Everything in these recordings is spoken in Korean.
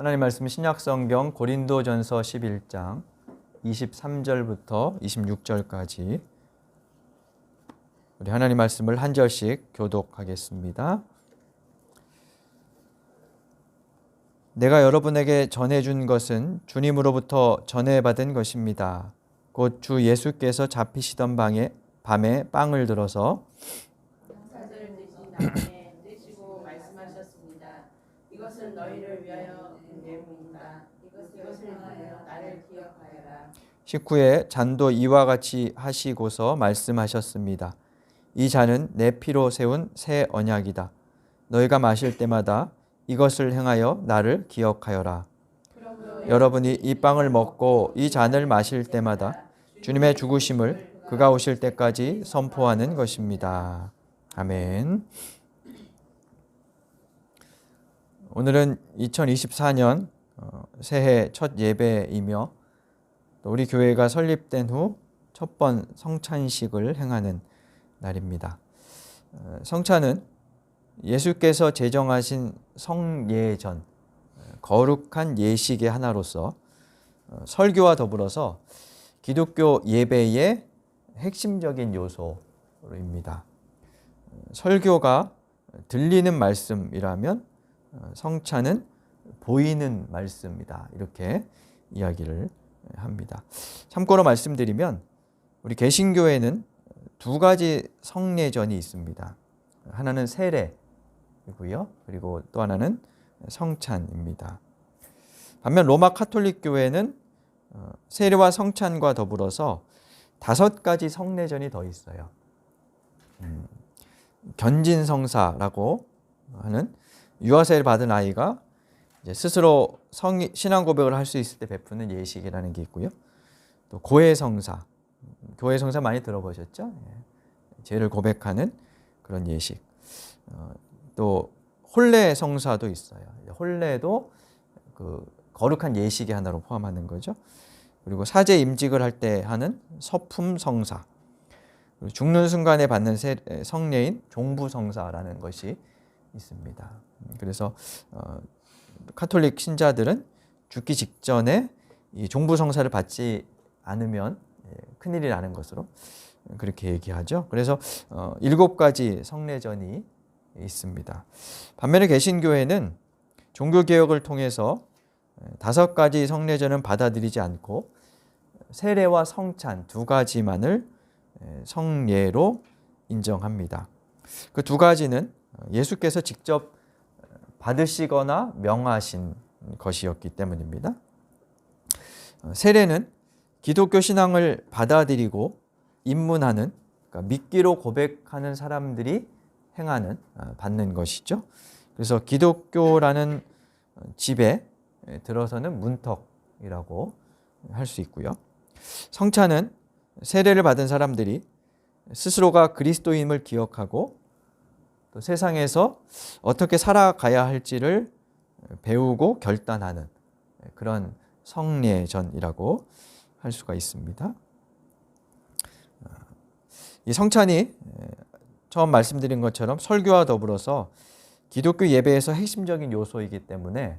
하나님 말씀 신약성경 고린도전서 11장 23절부터 26절까지 우리 하나님 말씀을 한 절씩 교독하겠습니다. 내가 여러분에게 전해준 것은 주님으로부터 전해받은 것입니다. 곧 주 예수께서 잡히시던 방에 밤에 빵을 들어서 식후에 잔도 이와 같이 하시고서 말씀하셨습니다. 이 잔은 내 피로 세운 새 언약이다. 너희가 마실 때마다 이것을 행하여 나를 기억하여라. 여러분이 이 빵을 먹고 이 잔을 마실 때마다 주님의 죽으심을 그가 오실 때까지 선포하는 것입니다. 아멘. 오늘은 2024년 어, 새해 첫 예배이며 우리 교회가 설립된 후 첫 번 성찬식을 행하는 날입니다. 어, 성찬은 예수께서 제정하신 성예전, 거룩한 예식의 하나로서 어, 설교와 더불어서 기독교 예배의 핵심적인 요소입니다. 어, 설교가 들리는 말씀이라면 어, 성찬은 보이는 말씀이다. 이렇게 이야기를 합니다. 참고로 말씀드리면 우리 개신교에는 두 가지 성례전이 있습니다. 하나는 세례이고요. 그리고 또 하나는 성찬입니다. 반면 로마 카톨릭 교회는 어, 세례와 성찬과 더불어서 다섯 가지 성례전이 더 있어요. 음, 견진성사라고 하는 유아세를 받은 아이가 스스로 성 신앙 고백을 할 수 있을 때 베푸는 예식이라는 게 있고요. 또 고해 성사, 교회 성사 많이 들어보셨죠? 예. 죄를 고백하는 그런 예식. 어, 또 혼례 성사도 있어요. 혼례도 그 거룩한 예식의 하나로 포함하는 거죠. 그리고 사제 임직을 할 때 하는 서품 성사. 죽는 순간에 받는 성례인 종부 성사라는 것이 있습니다. 그래서 어, 카톨릭 신자들은 죽기 직전에 이 종부 성사를 받지 않으면 예, 큰일이 나는 것으로 그렇게 얘기하죠. 그래서 어, 일곱 가지 성례전이 있습니다. 반면에 개신교회는 종교 개혁을 통해서 다섯 가지 성례전은 받아들이지 않고 세례와 성찬 두 가지만을 성례로 인정합니다. 그 두 가지는 예수께서 직접 받으시거나 명하신 것이었기 때문입니다. 세례는 기독교 신앙을 받아들이고 입문하는 그러니까 믿기로 고백하는 사람들이 행하는 받는 것이죠. 그래서 기독교라는 집에 들어서는 문턱이라고 할 수 있고요. 성찬은 세례를 받은 사람들이 스스로가 그리스도임을 기억하고 또 세상에서 어떻게 살아가야 할지를 배우고 결단하는 그런 성례전이라고 할 수가 있습니다. 이 성찬이 처음 말씀드린 것처럼 설교와 더불어서 기독교 예배에서 핵심적인 요소이기 때문에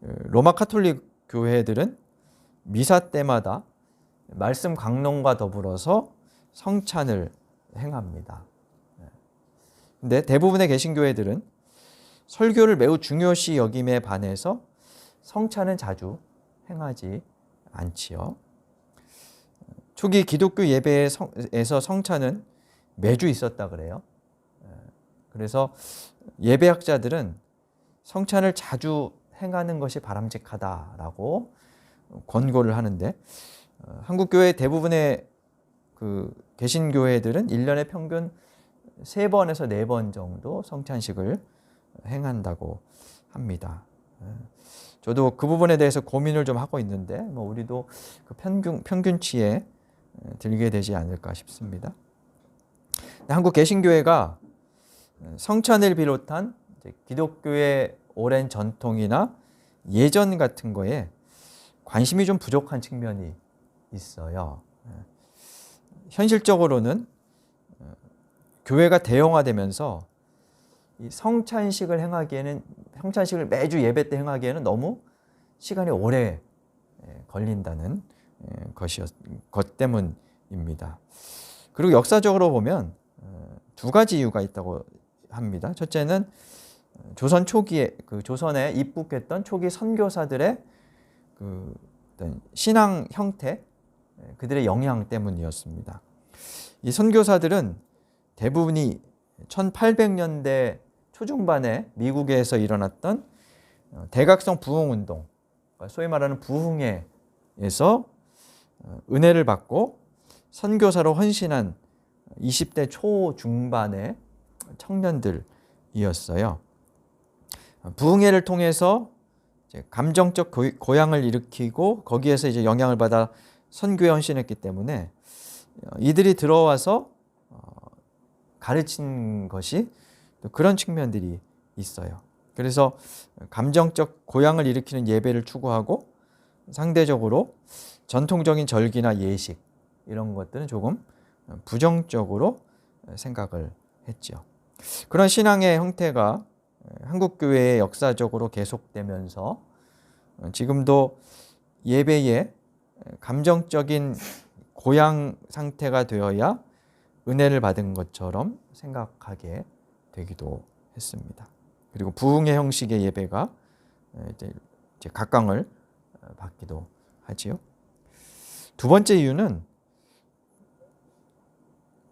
로마 카톨릭 교회들은 미사 때마다 말씀 강론과 더불어서 성찬을 행합니다. 근데 대부분의 개신교회들은 설교를 매우 중요시 여김에 반해서 성찬은 자주 행하지 않지요. 초기 기독교 예배에서 성찬은 매주 있었다 그래요. 그래서 예배학자들은 성찬을 자주 행하는 것이 바람직하다라고 권고를 하는데 한국 교회 대부분의 그 개신교회들은 1년에 평균 3번에서 4번 정도 성찬식을 행한다고 합니다. 저도 그 부분에 대해서 고민을 좀 하고 있는데 뭐 우리도 그 평균 평균치에 들게 되지 않을까 싶습니다. 한국 개신교회가 성찬을 비롯한 기독교의 오랜 전통이나 예전 같은 거에 관심이 좀 부족한 측면이 있어요. 현실적으로는 교회가 대형화되면서 이 성찬식을 행하기에는 성찬식을 매주 예배 때 행하기에는 너무 시간이 오래 예, 걸린다는 예, 것이었 것 때문입니다. 그리고 역사적으로 보면 어, 두 가지 이유가 있다고 합니다. 첫째는 조선 초기에 그 조선에 입국했던 초기 선교사들의 그 신앙 형태 예, 그들의 영향 때문이었습니다. 이 선교사들은 대부분이 1800년대 초중반에 미국에서 일어났던 어, 대각성 부흥 운동, 소위 말하는 부흥회에서 어, 은혜를 받고 선교사로 헌신한 20대 초 중반의 청년들이었어요. 부흥회를 통해서 감정적 고- 고향을 일으키고 거기에서 이제 영향을 받아 선교에 헌신했기 때문에 어, 이들이 들어와서 어, 가르친 것이 또 그런 측면들이 있어요. 그래서 감정적 고향을 일으키는 예배를 추구하고 상대적으로 전통적인 절기나 예식 이런 것들은 조금 부정적으로 생각을 했죠. 그런 신앙의 형태가 한국 교회에 역사적으로 계속되면서 지금도 예배에 감정적인 고향 상태가 되어야 은혜를 받은 것처럼 생각하게 되기도 했습니다. 그리고 부흥의 형식의 예배가 이제 각광을 받기도 하지요. 두 번째 이유는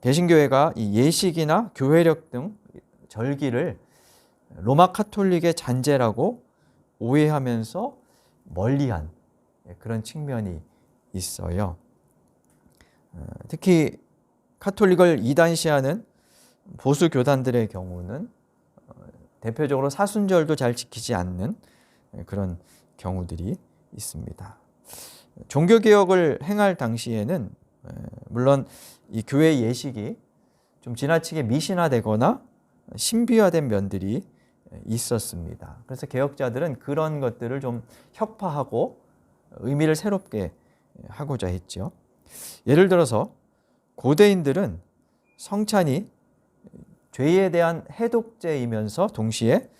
개신교회가 이 예식이나 교회력 등 절기를 로마 카톨릭의 잔재라고 오해하면서 멀리한 그런 측면이 있어요. 어, 특히 카톨릭을 이단시하는 보수 교단들의 경우는 어, 대표적으로 사순절도 잘 지키지 않는 그런 경우들이 있습니다. 종교 개혁을 행할 당시에는 에, 물론 이 교회 예식이 좀 지나치게 미신화되거나 신비화된 면들이 있었습니다. 그래서 개혁자들은 그런 것들을 좀 혁파하고 의미를 새롭게 하고자 했죠. 예를 들어서 고대인들은 성찬이 죄에 대한 해독제이면서 동시에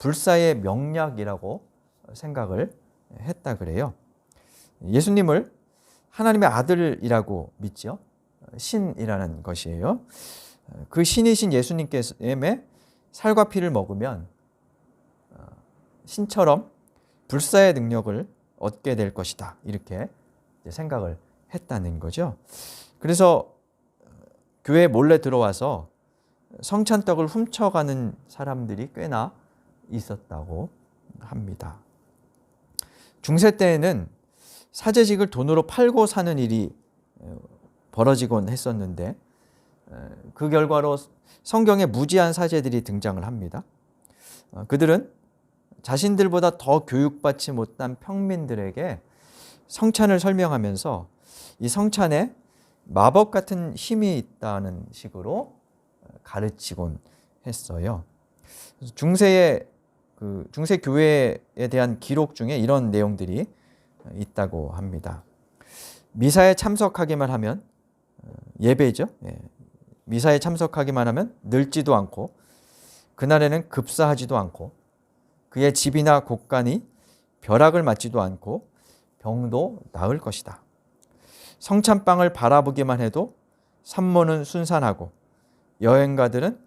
불사의 명약이라고 생각을 했다 그래요. 예수님을 하나님의 아들이라고 믿죠. 신이라는 것이에요. 그 신이신 예수님께서의 살과 피를 먹으면 어, 신처럼 불사의 능력을 얻게 될 것이다. 이렇게 생각을 했다는 거죠. 그래서 어, 교회 몰래 들어와서 성찬떡을 훔쳐가는 사람들이 꽤나 있었다고 합니다. 중세 때에는 사제직을 돈으로 팔고 사는 일이 어, 벌어지곤 했었는데 그 결과로 성경에 무지한 사제들이 등장을 합니다. 어, 그들은 자신들보다 더 교육받지 못한 평민들에게 성찬을 설명하면서 이 성찬에 마법 같은 힘이 있다는 식으로 가르치곤 했어요. 중세의 그 중세 교회에 대한 기록 중에 이런 내용들이 있다고 합니다. 미사에 참석하기만 하면 어, 예배죠. 예. 미사에 참석하기만 하면 늙지도 않고 그날에는 급사하지도 않고 그의 집이나 곳간이 벼락을 맞지도 않고 병도 나을 것이다. 성찬빵을 바라보기만 해도 산모는 순산하고 여행가들은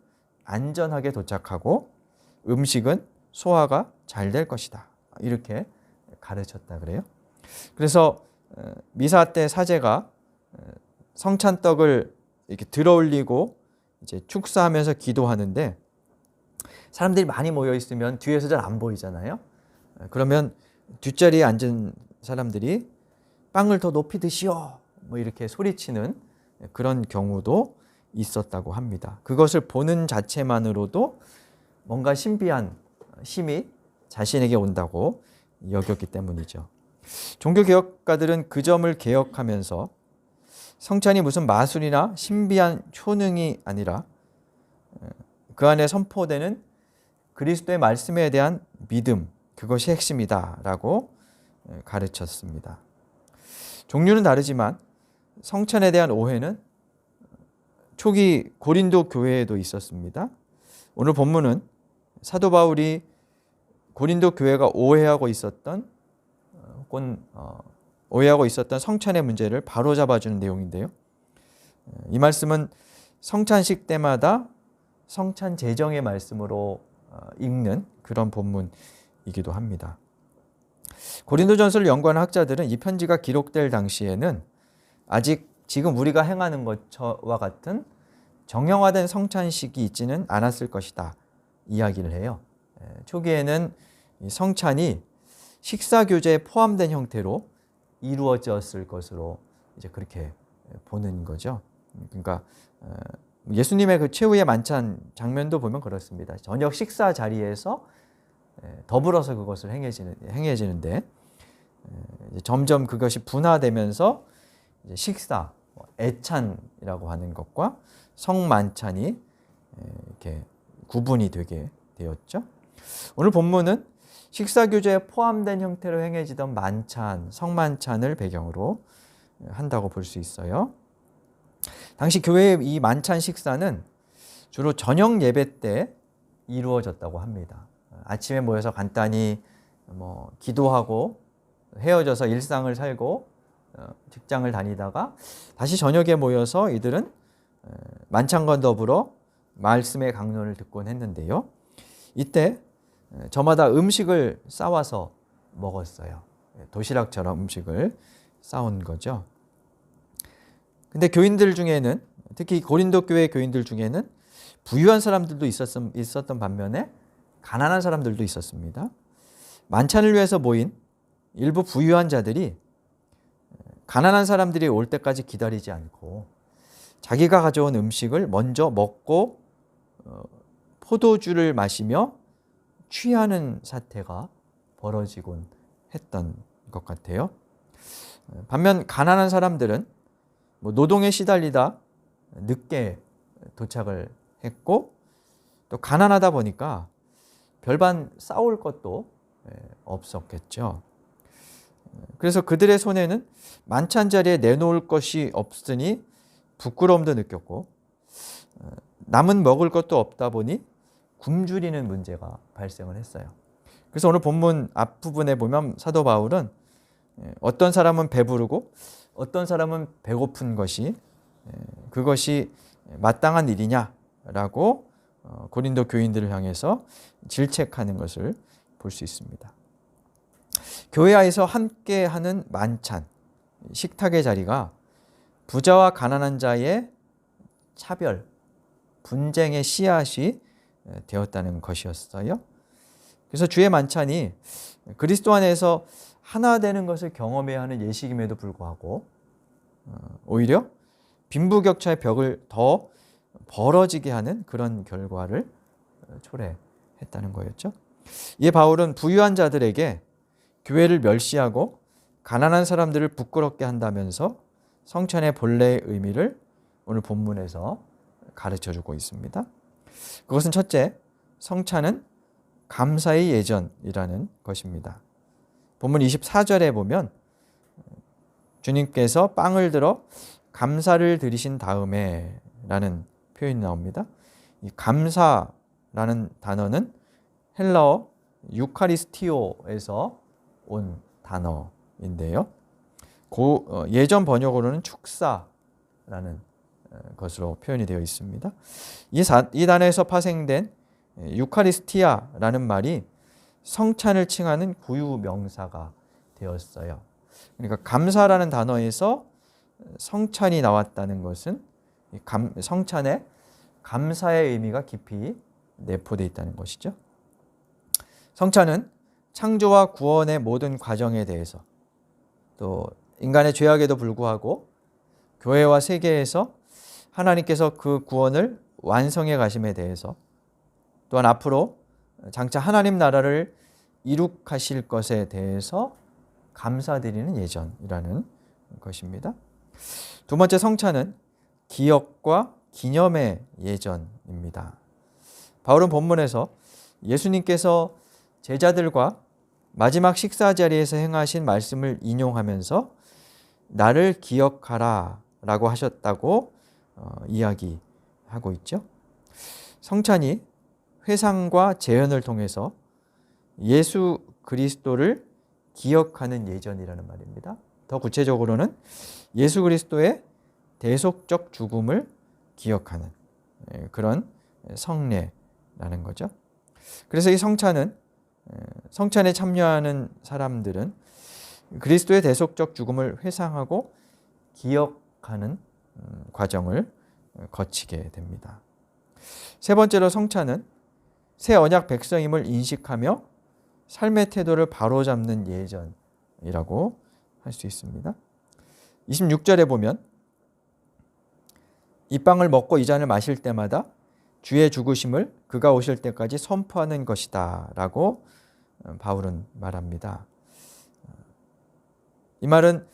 안전하게 도착하고 음식은 소화가 잘 될 것이다. 이렇게 가르쳤다 그래요. 그래서 어, 미사 때 사제가 어, 성찬떡을 이렇게 들어올리고 이제 축사하면서 기도하는데 사람들이 많이 모여 있으면 뒤에서 잘 안 보이잖아요. 그러면 뒷자리에 앉은 사람들이 빵을 더 높이 드시오 뭐 이렇게 소리치는 그런 경우도 있었다고 합니다. 그것을 보는 자체만으로도 뭔가 신비한 힘이 자신에게 온다고 여겼기 때문이죠. 종교 개혁가들은 그 점을 개혁하면서 성찬이 무슨 마술이나 신비한 효능이 아니라 그 안에 선포되는 그리스도의 말씀에 대한 믿음 그것이 핵심이다라고 가르쳤습니다. 종류는 다르지만 성찬에 대한 오해는 초기 고린도 교회에도 있었습니다. 오늘 본문은 사도 바울이 고린도 교회가 오해하고 있었던 갖고 어, 오해하고 있었던 성찬의 문제를 바로 잡아주는 내용인데요. 이 말씀은 성찬식 때마다 성찬 제정의 말씀으로 어, 읽는 그런 본문이기도 합니다. 고린도전서를 연구하는 학자들은 이 편지가 기록될 당시에는 아직 지금 우리가 행하는 것과 같은 정형화된 성찬식이 있지는 않았을 것이다 이야기를 해요. 초기에는 성찬이 식사 교제에 포함된 형태로 이루어졌을 것으로 이제 그렇게 보는 거죠. 그러니까 어, 예수님의 그 최후의 만찬 장면도 보면 그렇습니다. 저녁 식사 자리에서 더불어서 그것을 행해지는, 행해지는데 점점 그것이 분화되면서 식사, 뭐 애찬이라고 하는 것과 성만찬이 이렇게 구분이 되게 되었죠. 오늘 본문은 식사 교제에 포함된 형태로 행해지던 만찬, 성만찬을 배경으로 한다고 볼 수 있어요. 당시 교회의 이 만찬 식사는 주로 저녁 예배 때 이루어졌다고 합니다. 아침에 모여서 간단히 뭐 기도하고 헤어져서 일상을 살고 어, 직장을 다니다가 다시 저녁에 모여서 이들은 만찬과 더불어 말씀의 강론을 듣곤 했는데요. 이때 저마다 음식을 싸와서 먹었어요. 도시락처럼 음식을 싸온 거죠. 근데 교인들 중에는 특히 고린도 교회 교인들 중에는 부유한 사람들도 있었던 반면에 가난한 사람들도 있었습니다. 만찬을 위해서 모인 일부 부유한 자들이 가난한 사람들이 올 때까지 기다리지 않고 자기가 가져온 음식을 먼저 먹고 어, 포도주를 마시며 취하는 사태가 벌어지곤 했던 것 같아요. 반면 가난한 사람들은 뭐 노동에 시달리다 늦게 도착을 했고 또 가난하다 보니까 별반 싸울 것도 없었겠죠. 그래서 그들의 손에는 만찬 자리에 내놓을 것이 없으니 부끄러움도 느꼈고 남은 먹을 것도 없다 보니 굶주리는 문제가 발생을 했어요. 그래서 오늘 본문 앞부분에 보면 사도 바울은 어떤 사람은 배부르고 어떤 사람은 배고픈 것이 그것이 마땅한 일이냐라고 어, 고린도 교인들을 향해서 질책하는 것을 볼 수 있습니다. 교회 안에서 함께 하는 만찬, 식탁의 자리가 부자와 가난한 자의 차별, 분쟁의 씨앗이 되었다는 것이었어요. 그래서 주의 만찬이 그리스도 안에서 하나 되는 것을 경험해야 하는 예식임에도 불구하고 어, 오히려 빈부격차의 벽을 더 벌어지게 하는 그런 결과를 초래했다는 거였죠. 이에 바울은 부유한 자들에게 교회를 멸시하고 가난한 사람들을 부끄럽게 한다면서 성찬의 본래의 의미를 오늘 본문에서 가르쳐 주고 있습니다. 그것은 첫째, 성찬은 감사의 예전이라는 것입니다. 본문 24절에 보면 주님께서 빵을 들어 감사를 드리신 다음에 라는 표현이 나옵니다. 이 감사라는 단어는 헬라어 유카리스티오에서 온 단어인데요. 고, 어, 예전 번역으로는 축사라는 어, 것으로 표현이 되어 있습니다. 이, 사, 이 단어에서 파생된 유카리스티아라는 말이 성찬을 칭하는 구유 명사가 되었어요. 그러니까 감사라는 단어에서 성찬이 나왔다는 것은 감, 성찬에 감사의 의미가 깊이 내포되어 있다는 것이죠. 성찬은 창조와 구원의 모든 과정에 대해서 또 인간의 죄악에도 불구하고 교회와 세계에서 하나님께서 그 구원을 완성해 가심에 대해서 또한 앞으로 장차 하나님 나라를 이룩하실 것에 대해서 감사드리는 예전이라는 것입니다. 두 번째 성찬은 기억과 기념의 예전입니다. 바울은 본문에서 예수님께서 제자들과 마지막 식사 자리에서 행하신 말씀을 인용하면서 나를 기억하라 라고 하셨다고 어, 이야기하고 있죠. 성찬이 회상과 재현을 통해서 예수 그리스도를 기억하는 예전이라는 말입니다. 더 구체적으로는 예수 그리스도의 대속적 죽음을 기억하는 예, 그런 성례라는 거죠. 그래서 이 성찬은 예, 성찬에 참여하는 사람들은 그리스도의 대속적 죽음을 회상하고 기억하는 음, 과정을 거치게 됩니다. 세 번째로 성찬은 새 언약 백성임을 인식하며 삶의 태도를 바로잡는 예전이라고 할 수 있습니다. 26절에 보면 이 빵을 먹고 이 잔을 마실 때마다 주의 죽으심을 그가 오실 때까지 선포하는 것이다 라고 바울은 말합니다. 이 말은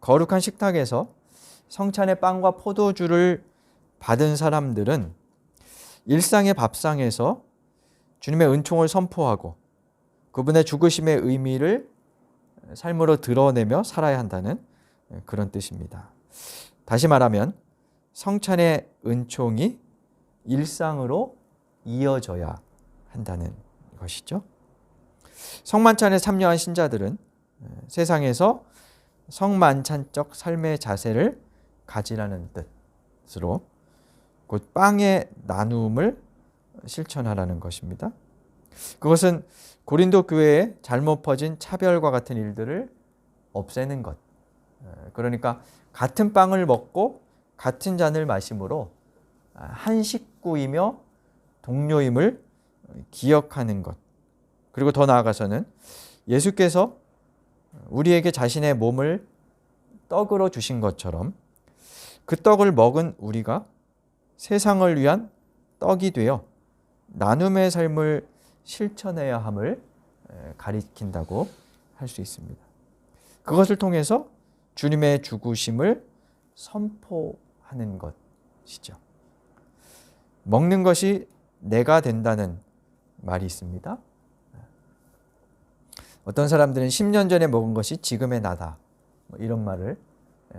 거룩한 식탁에서 성찬의 빵과 포도주를 받은 사람들은 일상의 밥상에서 주님의 은총을 선포하고 그분의 죽으심의 의미를 삶으로 드러내며 살아야 한다는 그런 뜻입니다. 다시 말하면 성찬의 은총이 일상으로 이어져야 한다는 것이죠. 성만찬에 참여한 신자들은 세상에서 성만찬적 삶의 자세를 가지라는 뜻으로 곧 빵의 나눔을 실천하라는 것입니다. 그것은 고린도 교회에 잘못 퍼진 차별과 같은 일들을 없애는 것. 그러니까 같은 빵을 먹고 같은 잔을 마심으로 한 식구이며 동료임을 기억하는 것. 그리고 더 나아가서는 예수께서 우리에게 자신의 몸을 떡으로 주신 것처럼 그 떡을 먹은 우리가 세상을 위한 떡이 되어 나눔의 삶을 실천해야 함을 가리킨다고 할 수 있습니다. 그것을 통해서 주님의 죽으심을 선포하는 것이죠. 먹는 것이 내가 된다는 말이 있습니다. 어떤 사람들은 10년 전에 먹은 것이 지금의 나다. 뭐 이런 말을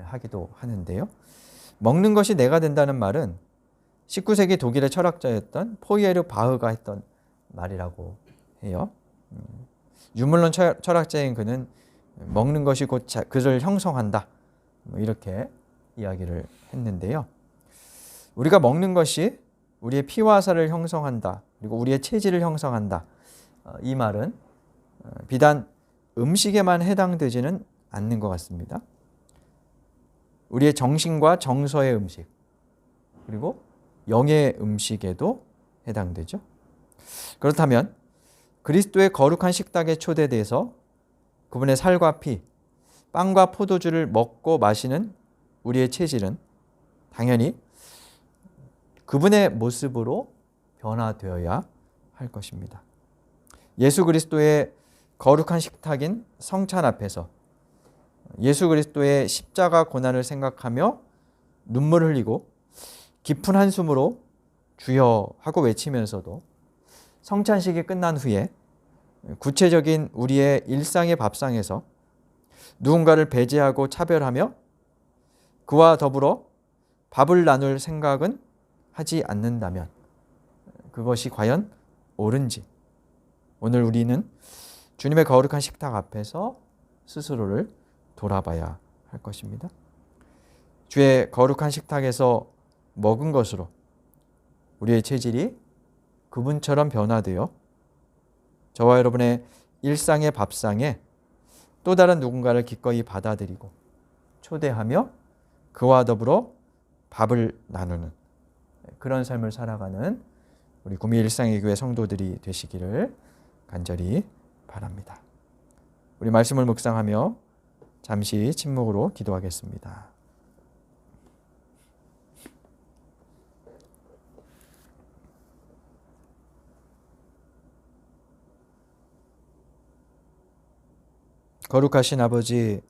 하기도 하는데요. 먹는 것이 내가 된다는 말은 19세기 독일의 철학자였던 포이에르 바흐가 했던 말이라고 해요. 음, 유물론 철학자인 그는 먹는 것이 곧 그를 형성한다. 뭐 이렇게 이야기를 했는데요. 우리가 먹는 것이 우리의 피와 살을 형성한다. 그리고 우리의 체질을 형성한다. 어, 이 말은 어, 비단 음식에만 해당되지는 않는 것 같습니다. 우리의 정신과 정서의 음식, 그리고 영의 음식에도 해당되죠. 그렇다면 그리스도의 거룩한 식탁에 초대돼서 그분의 살과 피, 빵과 포도주를 먹고 마시는 우리의 체질은 당연히 그분의 모습으로 변화되어야 할 것입니다. 예수 그리스도의 거룩한 식탁인 성찬 앞에서 예수 그리스도의 십자가 고난을 생각하며 눈물 흘리고 깊은 한숨으로 주여 하고 외치면서도 성찬식이 끝난 후에 구체적인 우리의 일상의 밥상에서 누군가를 배제하고 차별하며 그와 더불어 밥을 나눌 생각은 하지 않는다면 그것이 과연 옳은지 오늘 우리는 주님의 거룩한 식탁 앞에서 스스로를 돌아봐야 할 것입니다. 주의 거룩한 식탁에서 먹은 것으로 우리의 체질이 그분처럼 변화되어 저와 여러분의 일상의 밥상에 또 다른 누군가를 기꺼이 받아들이고 초대하며 그와 더불어 밥을 나누는 그런 삶을 살아가는 우리 구미 일상의 교회 성도들이 되시기를 간절히 바랍니다. 우리 말씀을 묵상하며 잠시 침묵으로 기도하겠습니다. 거룩하신 아버지,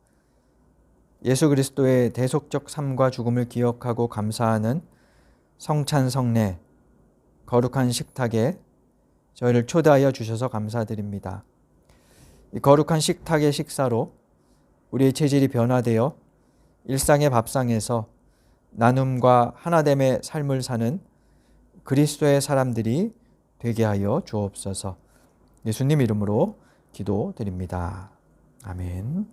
예수 그리스도의 대속적 삶과 죽음을 기억하고 감사하는 성찬 성례, 거룩한 식탁에 저희를 초대하여 주셔서 감사드립니다. 이 거룩한 식탁의 식사로 우리의 체질이 변화되어 일상의 밥상에서 나눔과 하나됨의 삶을 사는 그리스도의 사람들이 되게 하여 주옵소서. 예수님 이름으로 기도드립니다. 아멘.